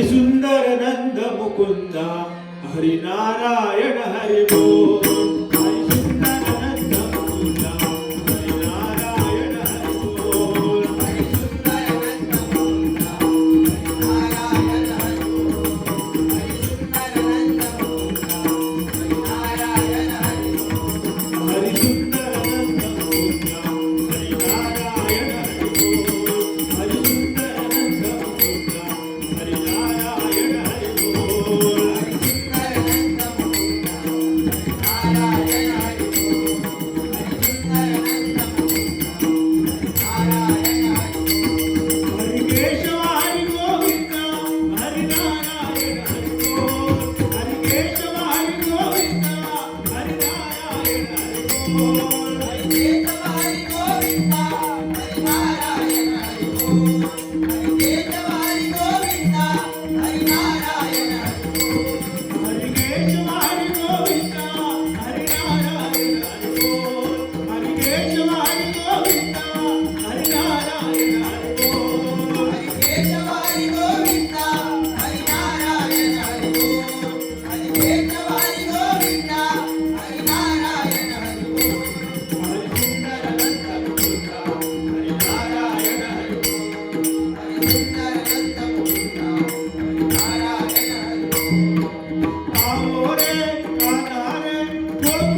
Hari సుందర నంద Mukunda Hari Narayana Hari బోల్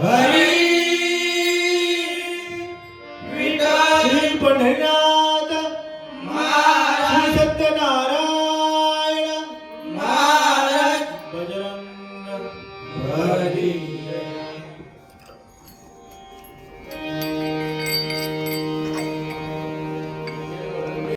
Hare